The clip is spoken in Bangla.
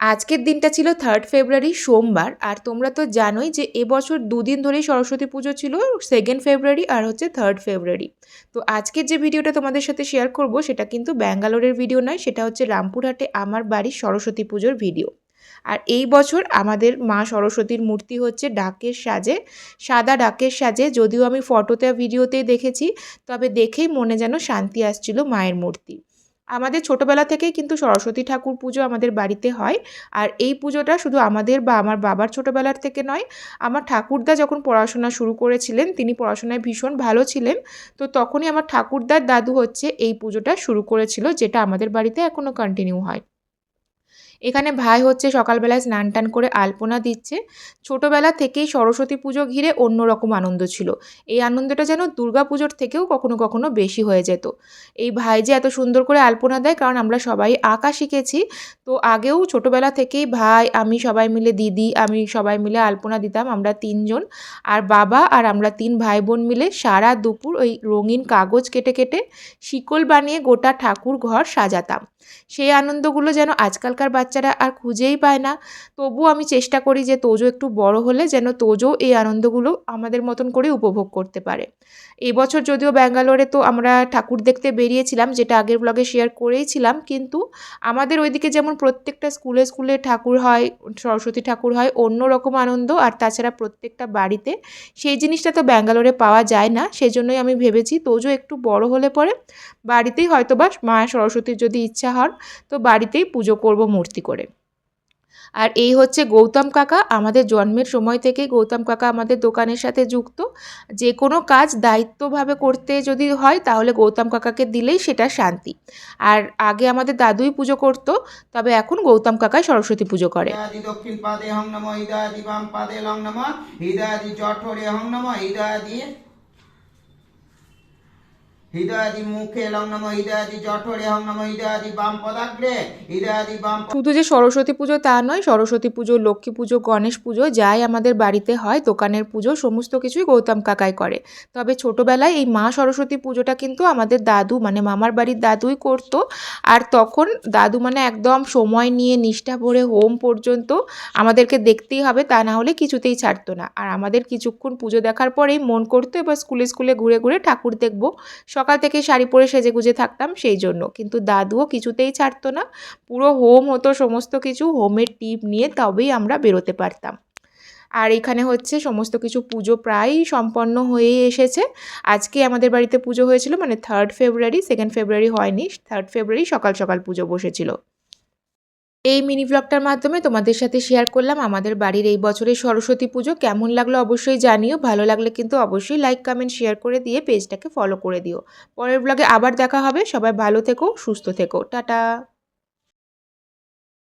আজকের দিনটা ছিল থার্ড ফেব্রুয়ারি সোমবার। আর তোমরা তো জানোই যে এবছর দুদিন ধরেই সরস্বতী পুজো ছিল সেকেন্ড ফেব্রুয়ারি আর হচ্ছে থার্ড ফেব্রুয়ারি তো আজকের যে ভিডিওটা তোমাদের সাথে শেয়ার করব, সেটা কিন্তু ব্যাঙ্গালোরের ভিডিও নয়, সেটা হচ্ছে রামপুরহাটে আমার বাড়ির সরস্বতী পুজোর ভিডিও। আর এই বছর আমাদের মা সরস্বতীর মূর্তি হচ্ছে ডাকের সাজে, সাদা ডাকের সাজে। যদিও আমি ফটোতে ভিডিওতেই দেখেছি, তবে দেখেই মনে যেন শান্তি আসছিল মায়ের মূর্তি। আমাদের ছোটবেলা থেকেই কিন্তু সরস্বতী ঠাকুর পুজো আমাদের বাড়িতে হয়। আর এই পুজোটা শুধু আমাদের বা আমার বাবার ছোটবেলার থেকে নয়, আমার ঠাকুরদা যখন পড়াশোনা শুরু করেছিলেন, তিনি পড়াশোনায় ভীষণ ভালো ছিলেন। তো তখনই আমার ঠাকুরদার দাদু হচ্ছে এই পুজোটা শুরু করেছিল, যেটা আমাদের বাড়িতে এখনও কন্টিনিউ হয়। এখানে ভাই হচ্ছে সকালবেলায় স্নান টান করে আলপনা দিচ্ছে। ছোটোবেলা থেকেই সরস্বতী পুজো ঘিরে অন্যরকম আনন্দ ছিল। এই আনন্দটা যেন দুর্গা পুজোর থেকেও কখনো কখনো বেশি হয়ে যেত। এই ভাই যে এত সুন্দর করে আলপনা দেয়, কারণ আমরা সবাই আঁকা শিখেছি। তো আগেও ছোটোবেলা থেকেই ভাই, আমি সবাই মিলে দিদি, আমি সবাই মিলে আলপনা দিতাম, আমরা তিনজন। আর বাবা আর আমরা তিন ভাই বোন মিলে সারা দুপুর ওই রঙিন কাগজ কেটে কেটে শিকল বানিয়ে গোটা ঠাকুর ঘর সাজাতাম। সেই আনন্দগুলো যেন আজকালকার বাচ্চারা আর খুঁজেই পায় না। তবুও আমি চেষ্টা করি যে তোজো একটু বড় হলে যেন তোজো এই আনন্দগুলো আমাদের মতন করে উপভোগ করতে পারে। এবছর যদিও ব্যাঙ্গালোরে তো আমরা ঠাকুর দেখতে বেরিয়েছিলাম, যেটা আগের ব্লগে শেয়ার করেইছিলাম, কিন্তু আমাদের ওইদিকে যেমন প্রত্যেকটা স্কুলে স্কুলে ঠাকুর হয়, সরস্বতী ঠাকুর হয়, অন্য রকম আনন্দ, আর তাছাড়া প্রত্যেকটা বাড়িতে সেই জিনিসটা তো ব্যাঙ্গালোরে পাওয়া যায় না, সেজন্যই আমি ভেবেছি তোজো একটু বড় হলে পরে বাড়িতেই হয়তো বা মা সরস্বতীর যদি ইচ্ছা হন, তো বাড়িতেই পুজো করব মূর্তি। করে। আর এই হচ্ছে গৌতম কাকা। আমাদের জন্মের সময় থেকে গৌতম কাকা আমাদের দোকানের সাথে যুক্ত। যে কোনো কাজ দায়িত্বভাবে করতে যদি হয়, তাহলে গৌতম কাকাকে দিলেই সেটা শান্তি। আর আগে আমাদের দাদুই পুজো করতো, তবে এখন গৌতম কাকাই সরস্বতী পুজো করে। দক্ষিণ পাদে হং নম পাদে লং নম জঠরে হং নম ইদাদি মুখে লং নম ইদাদি জঠরে হং নম ইদাদি বাম পদাগ্রে ইদাদি বাম শুধু যে সরস্বতী পুজো তা নয়, সরস্বতী পুজো, লক্ষ্মী পুজো, গণেশ পুজো, যাই আমাদের বাড়িতে হয়, দোকানের পুজো, সমস্ত কিছুই গৌতম কাকাই করে। তবে ছোটোবেলায় এই মা সরস্বতী পুজোটা কিন্তু আমাদের দাদু মানে মামার বাড়ির দাদুই করতো। আর তখন দাদু মানে একদম সময় নিয়ে নিষ্ঠা ভরে হোম পর্যন্ত আমাদেরকে দেখতেই হবে, তা না হলে কিছুতেই ছাড়তো না। আর আমাদের কিছুক্ষণ পুজো দেখার পরেই মন করতো, এবার স্কুলে স্কুলে ঘুরে ঘুরে ঠাকুর দেখব সকাল থেকে শাড়ি পরে সেজে গুজে থাকতাম সেই জন্য। কিন্তু দাদুও কিছুতেই ছাড়তো না। পুরো হোম হতো সমস্ত কিছু হোমের টিপ নিয়ে তবেই আমরা বেরোতে পারতাম। আর এখানে হচ্ছে সমস্ত কিছু পুজো প্রায় সম্পন্ন হয়ে এসেছে। আজকে আমাদের বাড়িতে পুজো হয়েছিল মানে থার্ড ফেব্রুয়ারি সেকেন্ড ফেব্রুয়ারি হয়নি থার্ড ফেব্রুয়ারি সকাল সকাল পুজো বসেছিল। এই মিনি ব্লগটার মাধ্যমে তোমাদের সাথে শেয়ার করলাম আমাদের বাড়ির এই বছরের সরস্বতী পুজো। কেমন লাগল অবশ্যই জানিও। ভালো লাগলে কিন্তু অবশ্যই লাইক কমেন্ট শেয়ার করে দিয়ে পেজটাকে ফলো করে দিও। পরের ব্লগে আবার দেখা হবে। সবাই ভালো থেকো, সুস্থ থেকো। টাটা।